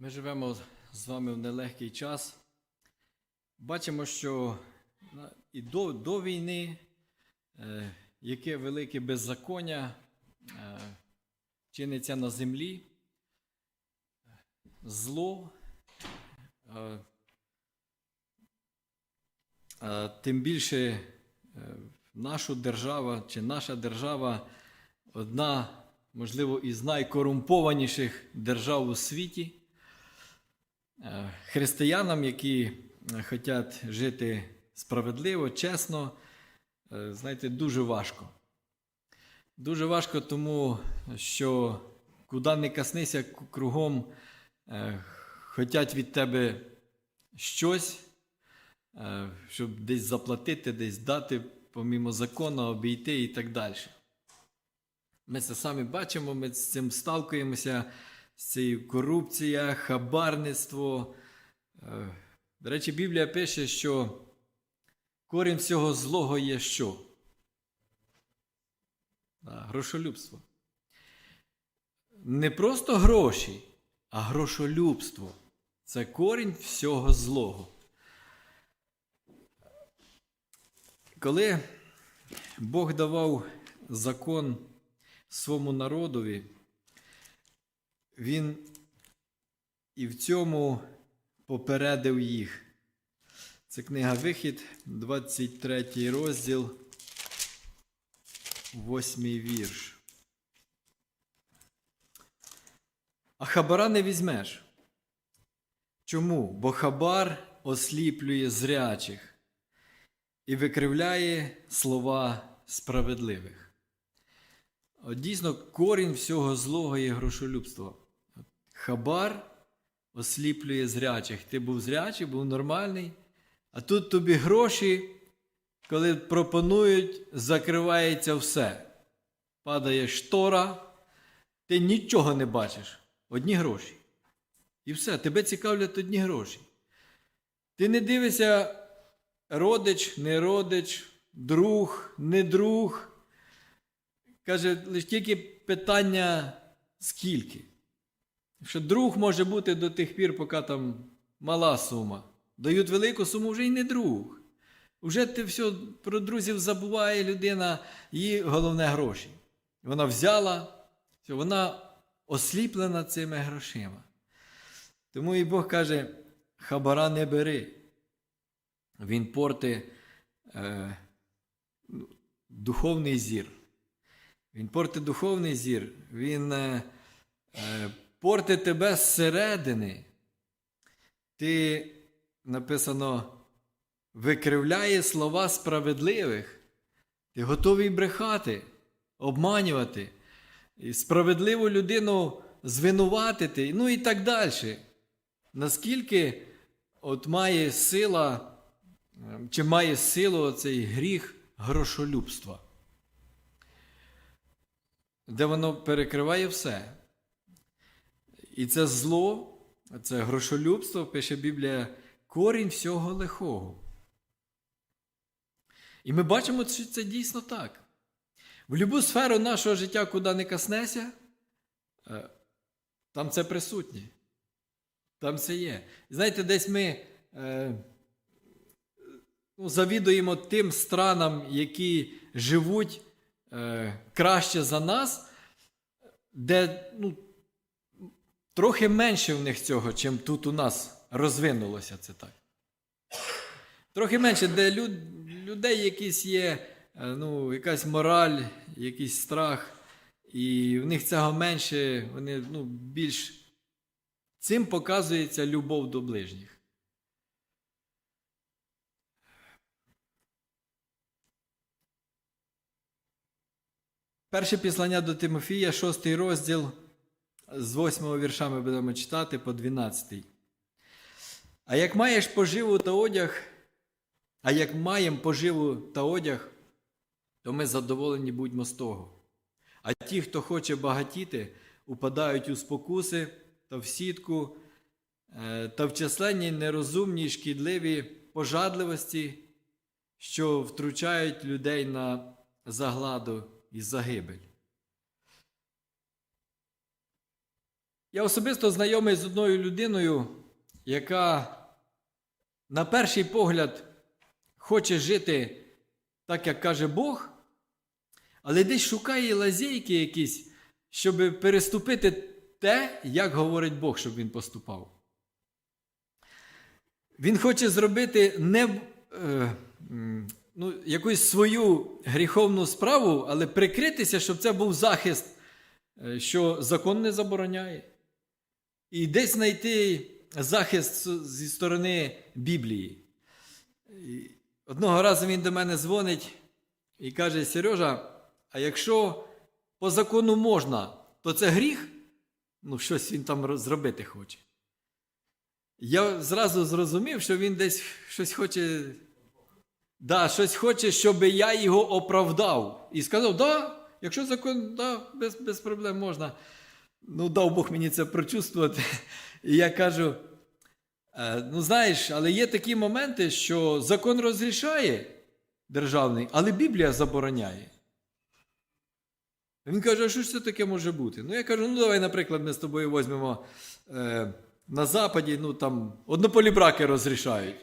Ми живемо з вами в нелегкий час. Бачимо, що і до, до війни е, яке велике беззаконня е, чиниться на землі, зло. Е, е, тим більше е, наша держава чи наша держава одна, можливо, із найкорумпованіших держав у світі. Е, Християнам, які е, хочуть жити справедливо, чесно, е, знаєте, дуже важко. Дуже важко, тому що куди не каснися кругом, хочуть від тебе щось, щоб десь заплатити, десь дати, помімо закону, обійти і так далі. Ми це самі бачимо, ми з цим сталкуємося, цією корупцією, хабарництво. Е, До речі, Біблія пише, що корінь всього злого є що? Грошолюбство. Не просто гроші, а грошолюбство. Це корінь всього злого. Коли Бог давав закон своєму народові, він і в цьому попередив їх. Це книга Вихід, 23 розділ, 8 вірш. А хабара не візьмеш. Чому? Бо хабар осліплює зрячих і викривляє слова справедливих. Дійсно, корінь всього злого є грошолюбство. Хабар осліплює зрячих. Ти був зрячий, був нормальний, а тут тобі гроші, коли пропонують, закривається все. Падає штора, ти нічого не бачиш, одні гроші. І все, тебе цікавлять одні гроші. Ти не дивишся, родич, не родич, друг, не друг. Каже, лише тільки питання скільки. Що друг може бути до тих пір, поки там мала сума. Дають велику суму, вже й не друг. Вже ти все про друзів забуває людина, їй головне гроші. Вона взяла, вона осліплена цими грошима. Тому і Бог каже: хабара не бери. Він порти е, духовний зір. Він портить духовний зір, він е, е, портить тебе зсередини. Ти написано викривляє слова справедливих. Ти готовий брехати, обманювати, і справедливу людину звинуватити, ну і так далі. Наскільки от має сила, е, чи має силу цей гріх грошолюбства? де воно перекриває все. І це зло, це грошолюбство, пише Біблія, корінь всього лихого. І ми бачимо, що це дійсно так. В будь-яку сферу нашого життя, куди не коснеся, е, там це присутнє. Там це є. Знаєте, десь ми е, ну, завідуємо тим странам, які живуть е, краще за нас, де ну, трохи менше в них цього, чим тут у нас розвинулося це так. Трохи менше, де люд, людей якісь є, е, ну, якась мораль, якийсь страх, і в них цього менше, вони ну, більш. Цим показується любов до ближніх. Перше післання до Тимофія, 6 розділ, з 8 вірша ми будемо читати по 12. А як маєш поживу та одяг, а як маємо поживу та одяг, то ми задоволені будьмо з того. А ті, хто хоче багатіти, упадають у спокуси та в сітку, е, та в численні нерозумні й шкідливі пожадливості, що втручають людей на загладу і загибель. Я особисто знайомий з одною людиною, яка на перший погляд хоче жити так, як каже Бог, але десь шукає лазейки якісь, щоб переступити те, як говорить Бог, щоб він поступав. Він хоче зробити не е, ну, якусь свою гріховну справу, але прикритися, щоб це був захист, е, що закон не забороняє. І десь знайти захист зі сторони Біблії. Одного разу він до мене дзвонить і каже: Сережа, а якщо по закону можна, то це гріх? Ну, щось він там зробити хоче. Я зразу зрозумів, що він десь щось хоче. Да, щось хоче, щоб я його оправдав. І сказав: да, якщо закон, да, без, без проблем можна. Ну, дав Бог мені це прочувствувати. І я кажу: «Е, ну, знаєш, але є такі моменти, що закон розрішає державний, але Біблія забороняє. Він каже, а що ж це таке може бути? Ну, я кажу, ну давай, наприклад, ми з тобою візьмемо е, на Западі, ну там однополібраки розрішають.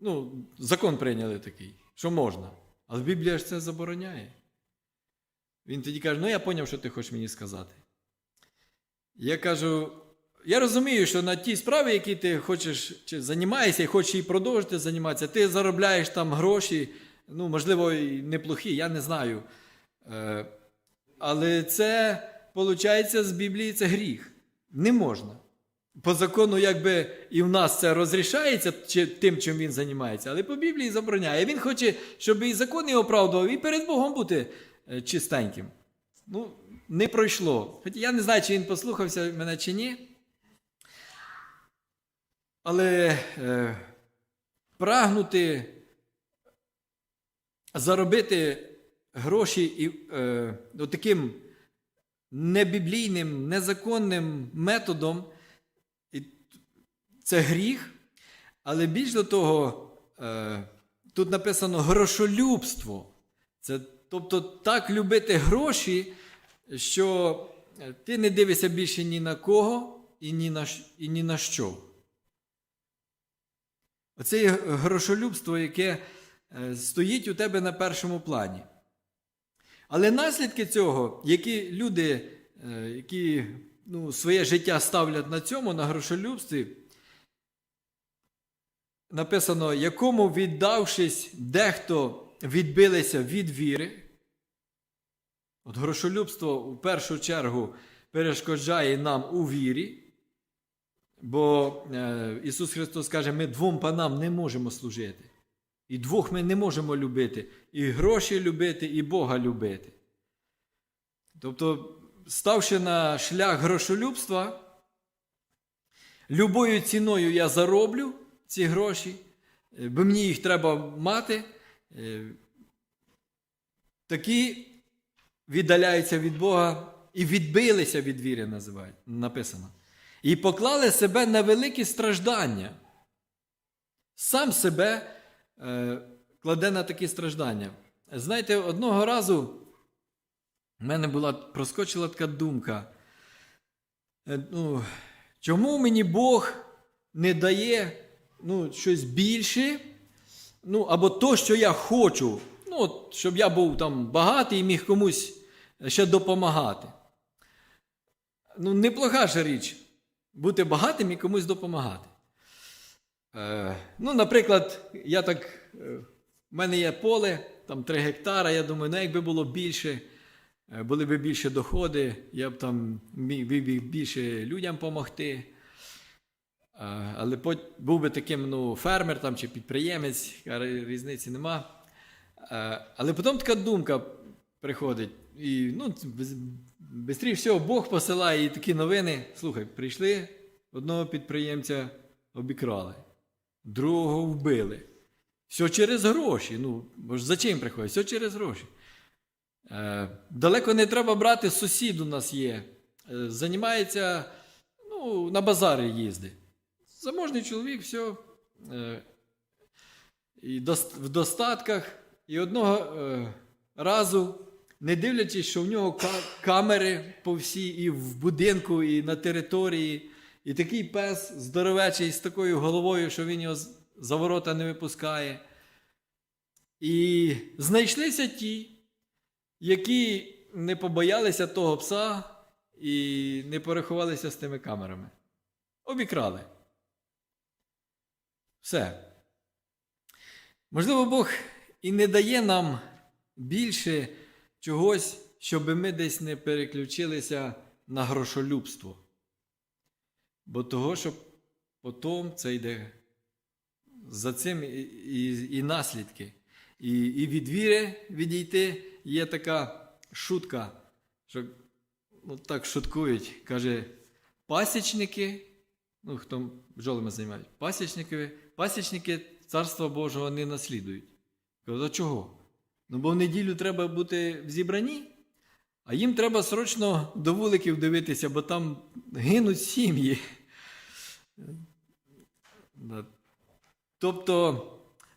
Ну, закон прийняли такий, що можна. Але Біблія ж це забороняє. Він тоді каже: ну я зрозумів, що ти хочеш мені сказати. Я кажу: я розумію, що на тій справі, які ти хочеш чи займаєшся і хочеш її продовжити займатися, ти заробляєш там гроші, ну, можливо, і неплохі, я не знаю. Е, але це, виходить, з Біблії це гріх. Не можна. По закону, якби і в нас це розрішається тим, чим він займається, але по Біблії забороняє. Він хоче, щоб і закон його оправдував, і перед Богом бути е, чистеньким. Ну, не пройшло. Хоча я не знаю, чи він послухався мене чи ні. Але е, прагнути заробити гроші і е, таким небіблійним, незаконним методом, це гріх. Але більш до того, е, тут написано грошолюбство. Це, тобто так любити гроші, що ти не дивишся більше ні на кого і ні на, і ні на що. Оце є грошолюбство, яке е, стоїть у тебе на першому плані. Але наслідки цього, які люди, е, які ну, своє життя ставлять на цьому, на грошолюбстві, написано, якому віддавшись, дехто відбилися від віри. От грошолюбство в першу чергу перешкоджає нам у вірі. Бо е, Ісус Христос каже, ми двом панам не можемо служити. І двох ми не можемо любити. І гроші любити, і Бога любити. Тобто, ставши на шлях грошолюбства, любою ціною я зароблю ці гроші, бо мені їх треба мати. е, Такі віддаляються від Бога і відбилися від віри, називають, написано. І поклали себе на великі страждання. Сам себе е, кладе на такі страждання. Знаєте, одного разу в мене була проскочила така думка. Е, ну, чому мені Бог не дає ну, щось більше, ну, або то, що я хочу, ну, от, щоб я був там багатий і міг комусь ще допомагати. Ну, неплоха ж річ бути багатим і комусь допомагати. Е, ну, наприклад, я так, е, в мене є поле, там 3 гектара, я думаю, ну якби було більше, е, були б більше доходи, я б там міг більше людям допомогти. Е, але був би таким ну, фермер там, чи підприємець, різниці нема. Е, Але потім така думка приходить. І ну, швидше всього Бог посилає і такі новини. Слухай, прийшли одного підприємця обікрали, другого вбили. Все через гроші. Ну, бо ж за чим приходить? Все через гроші. Е, далеко не треба брати, сусід у нас є. Е, займається, ну, на базари їздить. Заможний чоловік, все. І в достатках. І одного е, разу не дивлячись, що в нього камери по всій, і в будинку, і на території, і такий пес здоровечий з такою головою, що він його за ворота не випускає. І знайшлися ті, які не побоялися того пса і не порахувалися з тими камерами. Обікрали. Все. Можливо, Бог і не дає нам більше чогось, щоб ми десь не переключилися на грошолюбство. Бо того, що потім це йде за цим і, і, і наслідки. І, і від віри відійти є така шутка, що ну, так шуткують. Каже, пасічники, ну хто бджолами займають, пасічники, пасічники Царства Божого не наслідують. Кажу, чого? Ну, бо в неділю треба бути в зібранні, а їм треба срочно до вуликів дивитися, бо там гинуть сім'ї. Тобто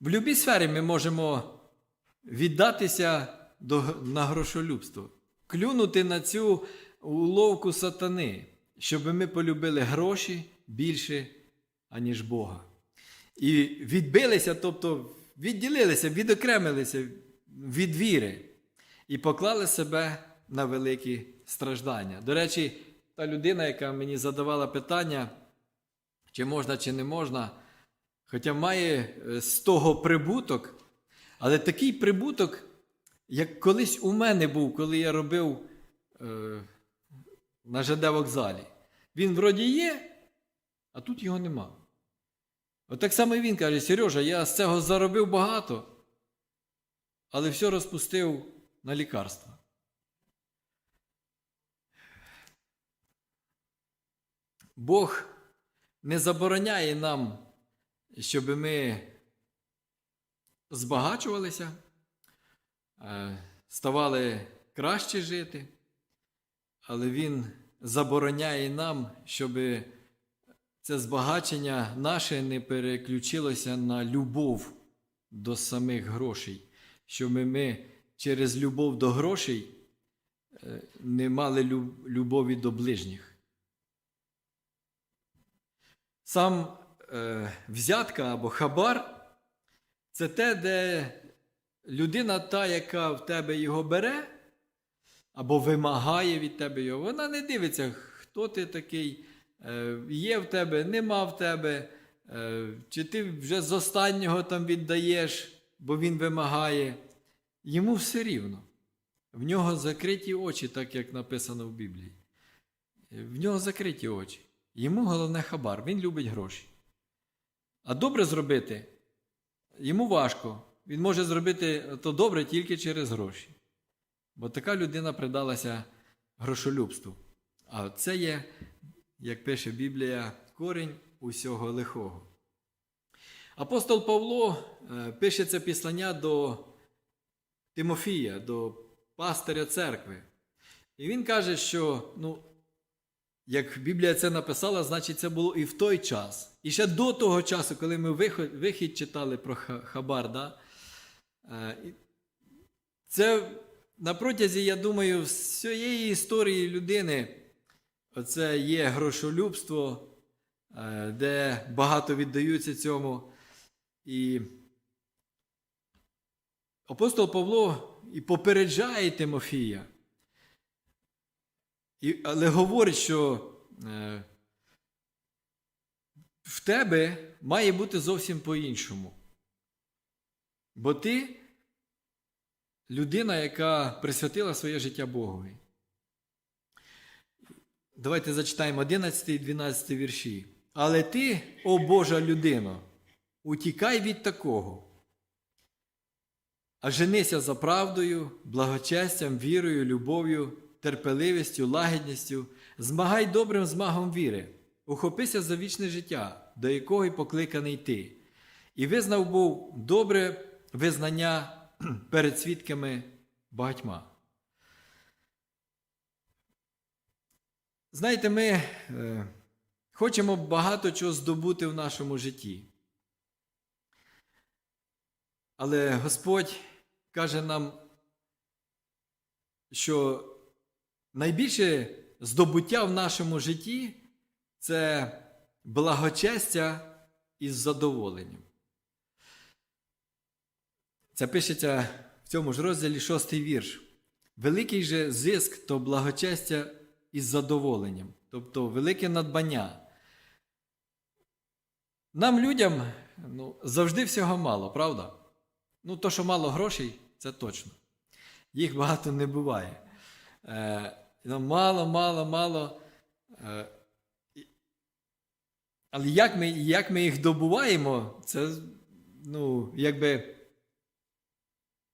в будь-якій сфері ми можемо віддатися до, на грошолюбство, клюнути на цю уловку сатани, щоб ми полюбили гроші більше, аніж Бога. І відбилися, тобто відділилися, відокремилися від віри і поклали себе на великі страждання. До речі, та людина, яка мені задавала питання, чи можна, чи не можна, хоча має е, з того прибуток, але такий прибуток, як колись у мене був, коли я робив е, на ЖД вокзалі. Він вроді є, а тут його нема. От так само і він каже: Сережа, я з цього заробив багато, але все розпустив на лікарства. Бог не забороняє нам, щоб ми збагачувалися, е, ставали краще жити, але Він забороняє нам, щоб це збагачення наше не переключилося на любов до самих грошей, щоб ми через любов до грошей е, не мали любові до ближніх. Сам е, взятка або хабар це те, де людина, та, яка в тебе його бере, або вимагає від тебе його, вона не дивиться, хто ти такий, є в тебе, нема в тебе, е, чи ти вже з останнього там віддаєш, бо він вимагає. Йому все рівно. В нього закриті очі, так як написано в Біблії. В нього закриті очі. Йому головне хабар, він любить гроші. А добре зробити йому важко. Він може зробити то добре тільки через гроші. Бо така людина придалася грошолюбству. А це є, як пише Біблія, корінь усього лихого. Апостол Павло е, пише це післання до Тимофія, до пастиря церкви. І він каже, що ну, як Біблія це написала, значить це було і в той час. І ще до того часу, коли ми вихід, читали про ха- хабар, да? е, це на протязі, я думаю, всієї історії людини оце є грошолюбство, е, де багато віддаються цьому. І апостол Павло і попереджає Тимофія. Але говорить, що е, в тебе має бути зовсім по-іншому. Бо ти людина, яка присвятила своє життя Богові. Давайте зачитаємо 11 і 12 вірші. Але ти, о Божа людино, утікай від такого. А женися за правдою, благочестям, вірою, любов'ю, терпеливістю, лагідністю, змагай добрим змагом віри, ухопися за вічне життя, до якого й покликаний ти, і визнав був добре визнання перед свідками багатьма. Знаєте, ми е, хочемо багато чого здобути в нашому житті. Але Господь каже нам що найбільше здобуття в нашому житті це благочестя із задоволенням. Це пишеться в цьому ж розділі шостий вірш. Великий же зиск то благочестя із задоволенням, тобто велике надбання. Нам, людям, ну, завжди всього мало, правда? Ну, то, що мало грошей, це точно. Їх багато не буває. Е, мало, мало, мало. Е, але як ми, як ми їх добуваємо, це ну, якби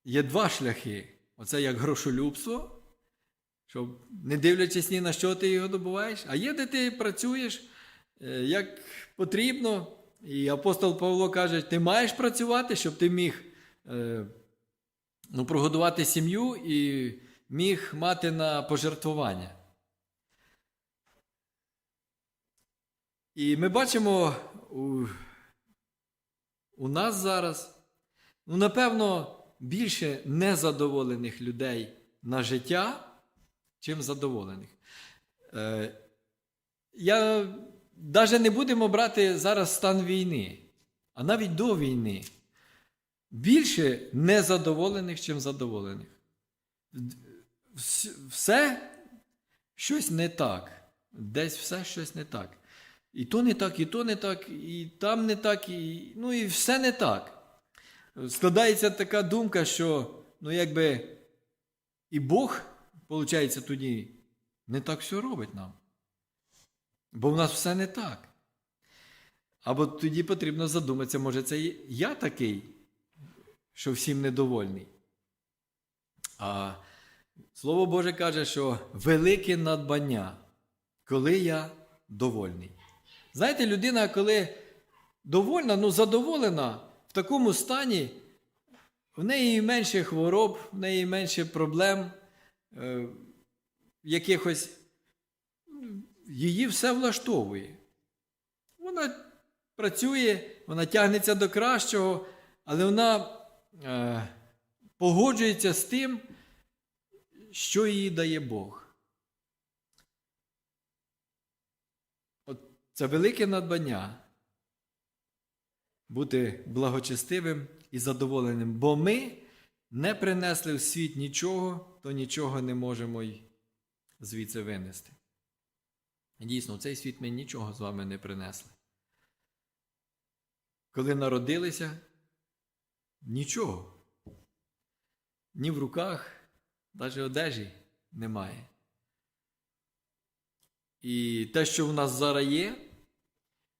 є два шляхи. Оце як грошолюбство, що не дивлячись ні на що ти його добуваєш, а є, де ти працюєш е, як потрібно. І апостол Павло каже: ти маєш працювати, щоб ти міг е, ну, прогодувати сім'ю і міг мати на пожертвування. І ми бачимо у, у нас зараз, ну, напевно, більше незадоволених людей на життя, чим задоволених. Е, я навіть не будемо брати зараз стан війни, а навіть до війни. Більше незадоволених, чим задоволених. Все щось не так. Десь все щось не так. І то не так, і то не так, і там не так, і, ну і все не так. Складається така думка, що ну якби і Бог, виходить, тоді не так все робить нам. Бо в нас все не так. Або тоді потрібно задуматися, може, це я такий, що всім недовольний. А Слово Боже каже, що велике надбання, коли я довольний. Знаєте, людина, коли довольна, ну задоволена, в такому стані, в неї менше хвороб, в неї менше проблем, е, якихось її все влаштовує. Вона працює, вона тягнеться до кращого, але вона е, погоджується з тим, що їй дає Бог. От це велике надбання бути благочестивим і задоволеним, бо ми не принесли в світ нічого, то нічого не можемо й звідси винести. Дійсно, в цей світ ми нічого з вами не принесли. Коли народилися, нічого. Ні в руках, навіть одежі немає. І те, що в нас зараз є,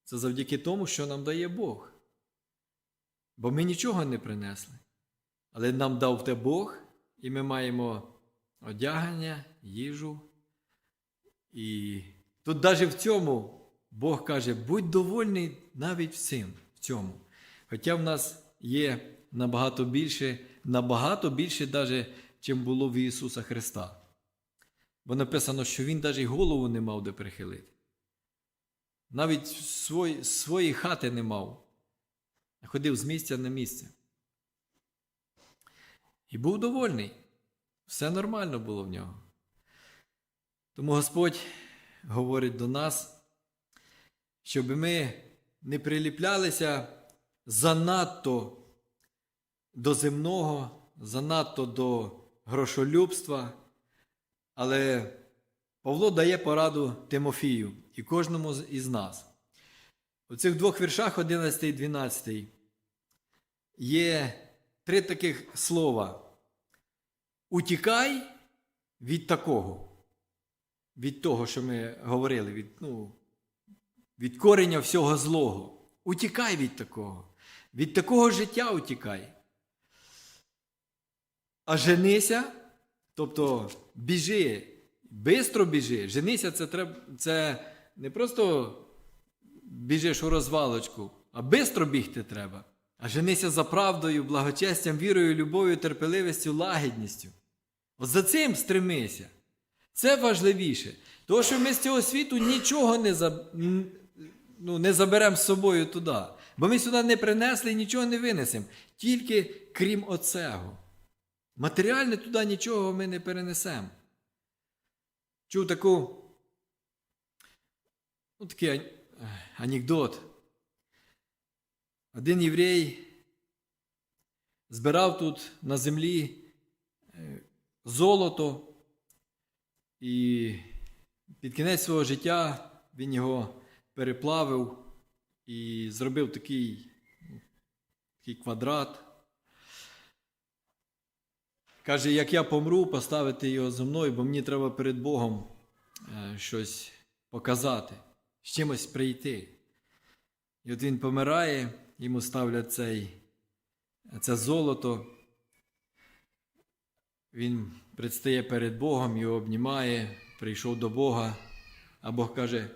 це завдяки тому, що нам дає Бог. Бо ми нічого не принесли. Але нам дав те Бог, і ми маємо одягання, їжу. І тут навіть в цьому Бог каже, будь довольний навіть всім в цьому. Хоча в нас є набагато більше, набагато більше, навіть, чим було в Ісуса Христа. Бо написано, що Він навіть голову не мав де прихилити. Навіть свої, свої хати не мав, ходив з місця на місце. І був довольний. Все нормально було в нього. Тому Господь говорить до нас, щоб ми не приліплялися занадто до земного, занадто до грошолюбства. Але Павло дає пораду Тимофію і кожному із нас. У цих двох віршах, 11 і 12, є три таких слова. Утікай від такого, від того, що ми говорили, від, ну, від кореня всього злого. Утікай від такого. Від такого життя утікай. А женися, тобто біжи, бистро біжи. Женися це, треба, це не просто біжиш у розвалочку, а бистро бігти треба. А женися за правдою, благочестям, вірою, любов'ю, терпеливістю, лагідністю. От за цим стремися. Це важливіше. Тому що ми з цього світу нічого не, за, ну, не заберемо з собою туди. Бо ми сюди не принесли і нічого не винесемо. Тільки крім оцього. Матеріальне туди нічого ми не перенесемо. Чув таку, ну, такий анекдот. Один єврей збирав тут на землі е, золото, і під кінець свого життя він його переплавив і зробив такий, такий квадрат. Каже, як я помру, поставити його зо мною, бо мені треба перед Богом е, щось показати, з чимось прийти. І от він помирає, йому ставлять цей, це золото. Він предстає перед Богом, його обнімає, прийшов до Бога, а Бог каже: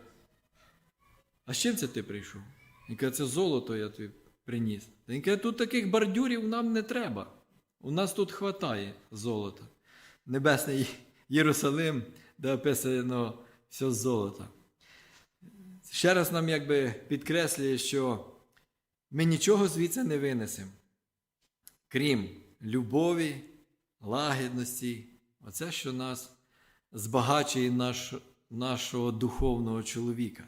А з чим це ти прийшов? Він каже, це золото я тобі приніс. Він каже, тут таких бордюрів нам не треба. У нас тут хватає золота. Небесний Єрусалим, де описано все золото. Ще раз нам якби підкреслює, що ми нічого звідси не винесемо, крім любові, лагідності, оце, що нас збагачує наш, нашого духовного чоловіка.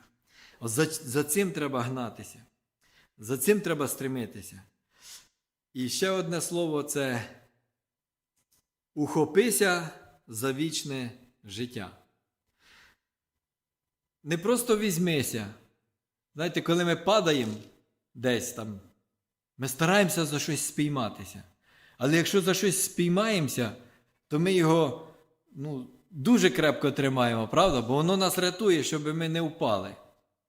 От за, за цим треба гнатися, за цим треба стремитися. І ще одне слово це ухопися за вічне життя. Не просто візьмися. Знаєте, коли ми падаємо десь там, ми стараємося за щось спійматися. Але якщо за щось спіймаємося, то ми його ну, дуже крепко тримаємо, правда? Бо воно нас рятує, щоб ми не впали.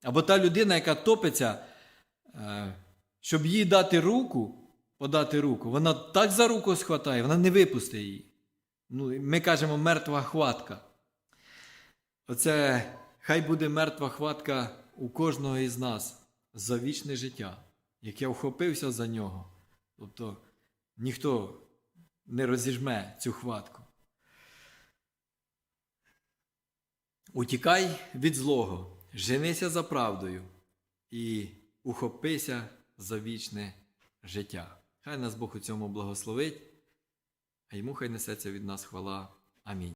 Або та людина, яка топиться, е, щоб їй дати руку, подати руку, вона так за руку схватає, вона не випустить її. Ну, ми кажемо мертва хватка. Оце хай буде мертва хватка у кожного із нас за вічне життя, як я вхопився за нього. Тобто ніхто не розіжме цю хватку. Утікай від злого, женися за правдою і ухопися за вічне життя. Хай нас Бог у цьому благословить, а йому хай несеться від нас хвала. Амінь.